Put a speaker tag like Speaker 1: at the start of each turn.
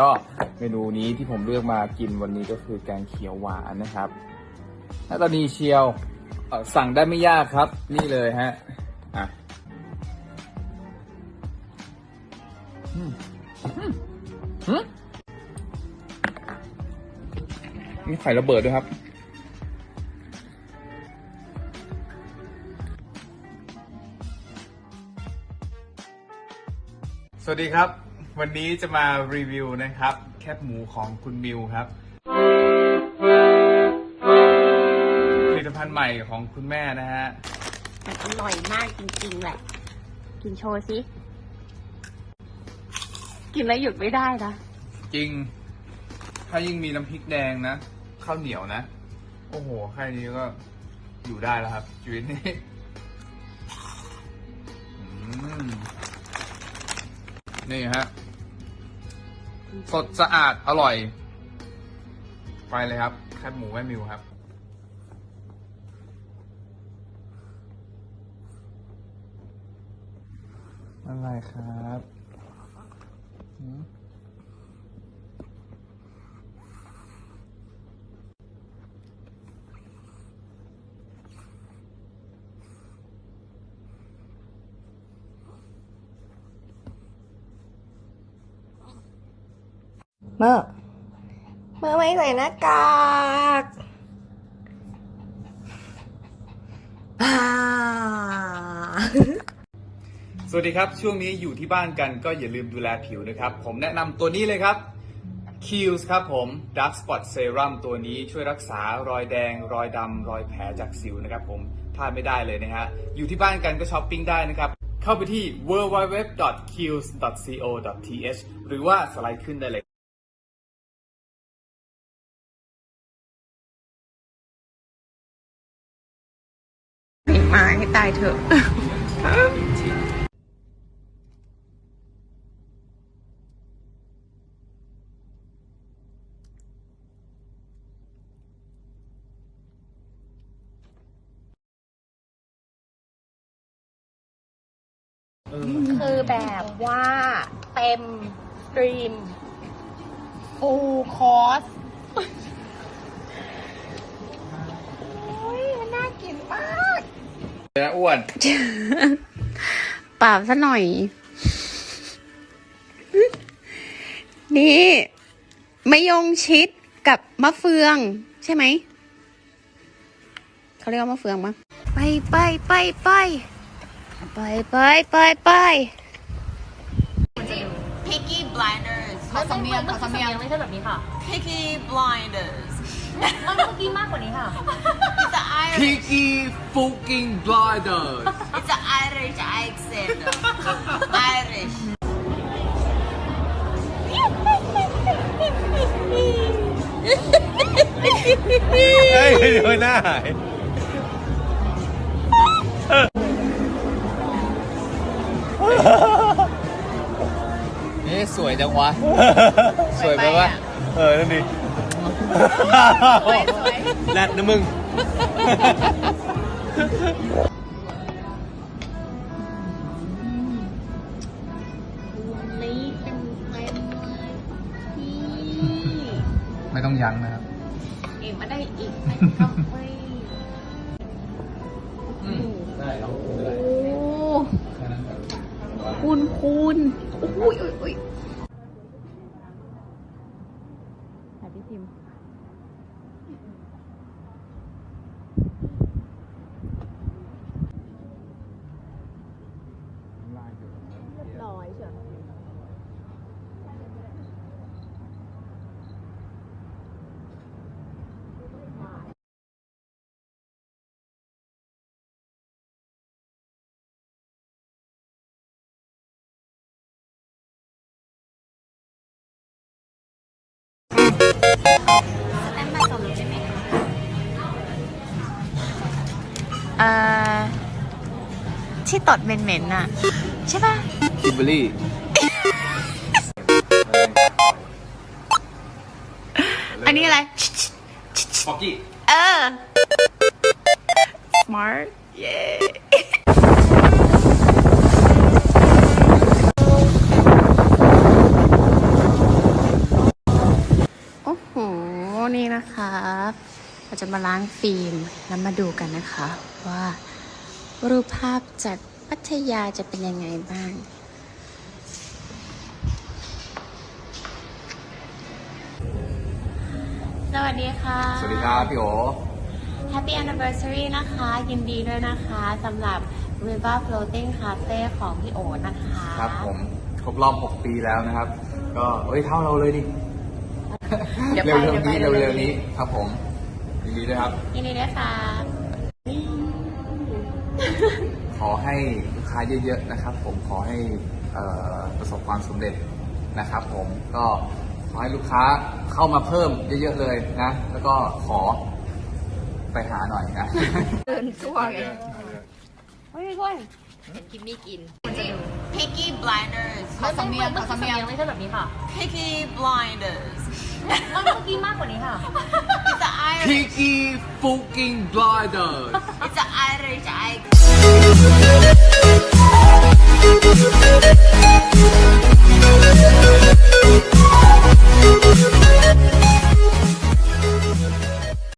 Speaker 1: ก็เมนูนี้ที่ผมเลือกมากินวันนี้ก็คือแกงเขียวหวานนะครับหน้าตาดีเชียวสั่งได้ไม่ยากครับ นี่เลยฮะอะมีไข่ระเบิดด้วยครับสวัสดีครับ วันนี้จะมารีวิวนะครับ แคบหมูของคุณมิวครับผลิตภัณฑ์ใหม่ของคุณแม่นะฮะ
Speaker 2: มันอร่อยมากจริงๆแหละ กินโชว์สิกินแล้วหยุดไม่ได้นะ
Speaker 1: จริง ถ้ายิ่งมีน้ำพริกแดงนะ ข้าวเหนียวนะ โอ้โห แค่นี้ก็อยู่ได้แล้วครับชีวิตนี้อืมนี่ฮะ สดสะอาดอร่อย ไปเลยครับแคบหมูแม่มิวครับ อะไรครับ
Speaker 3: เมื่อเมื่อไม่ใส่หน้ากากอ่า
Speaker 1: สวัสดีครับ ช่วงนี้อยู่ที่บ้านกันก็อย่าลืมดูแลผิวนะครับ ผมแนะนำตัวนี้เลยครับ k i e l s ครับผม Dark Spot Serum ตัวนี้ช่วยรักษารอยแดง รอยดำรอยแผลจากสิวนะครับผมพลาดไม่ได้เลยนะฮะ อยู่ที่บ้านกันก็ช้อปปิ้งได้นะครับ เข้าไปที่ www.kills.co.th หรือว่าสไลด์ขึ้นได้เลยา
Speaker 2: ยเถอะคือแบบว่าเต็มสตรีมฟูลคอร์ส นะ
Speaker 1: อ้วน
Speaker 2: เปล่าซะหน่อย นี่มะยงชิดกับมะเฟือง ใช่ไหม เขาเรียกว่ามะเฟืองมั้งไปไปไปไปไปไปไปไป
Speaker 4: Picky Blinders
Speaker 5: ขอสำเนียงขอสำเนียงไม่ใช่แบบนี้ค่ะ
Speaker 4: Picky Blinders
Speaker 5: มันเมื่อกี้มากกว่านี้ค่ะ
Speaker 4: It's an Irish
Speaker 1: Piggy fucking blinders
Speaker 4: It's an Irish accent Irish
Speaker 6: เฮ้ยเดี๋ยวหน้าหาย
Speaker 1: นี่สวยจังวะ สวยไปวะ
Speaker 6: เออ นั่นดิแรดนะมึง
Speaker 2: นี่เต็มเต็มเลยพี่
Speaker 1: ไม่ต้องยั้งนะครับ
Speaker 2: เอ็มมาได้อีกไหมครับเว้ย
Speaker 1: ได้ครับ
Speaker 2: โอ้คุณคุณอุ้ยอุ้ยอุ้ยถ่าย ที่ตดเหม็นๆน่ะ ใช่ป่ะ
Speaker 1: คิมเบอรี่
Speaker 2: อันนี้อะไร
Speaker 1: ฟอกกี้
Speaker 2: เออ smart เย้นะคะ เราจะมาล้างฟิล์มแล้วมาดูกันนะคะว่า รูปภาพจากพัทยาจะเป็นยังไงบ้าง สวัสดีค่ะ
Speaker 1: สวัสดีครับพี่โอ
Speaker 2: Happy Anniversary นะคะ ยินดีด้วยนะคะสำหรับ River Floating Cafe ของพี่โอนะคะ
Speaker 1: ครับผมครบรอบ 6 ปีแล้วนะครับ ก็เอ้ยเท่าเราเลยดิ
Speaker 2: เดี๋ยวไป
Speaker 1: เร็วๆนี้
Speaker 2: เดี๋ยวไป
Speaker 1: เร็วๆนี้ครับผมยินดีด้วยครับ
Speaker 2: ยินดีด้วยค่ะ
Speaker 1: ขอให้ลูกค้าเยอะๆนะครับ ผมขอให้เอ่อประสบความสำเร็จนะครับ ผมก็ขอให้ลูกค้าเข้ามาเพิ่มเยอะๆเลยนะ แล้วก็ขอไปหาหน่อยนะ
Speaker 7: เดินทั่วไงเฮ้ยก้อย
Speaker 4: Picky blinders
Speaker 5: ขอสำเนียงขอสำเนียงไม่ใช่แบบนี้ค่ะ
Speaker 4: Picky blinders
Speaker 5: มันเมื่อกี้มากกว่านี้ค่ะ
Speaker 4: It's an Irish
Speaker 1: Piggy fucking blinders
Speaker 4: It's an Irish accent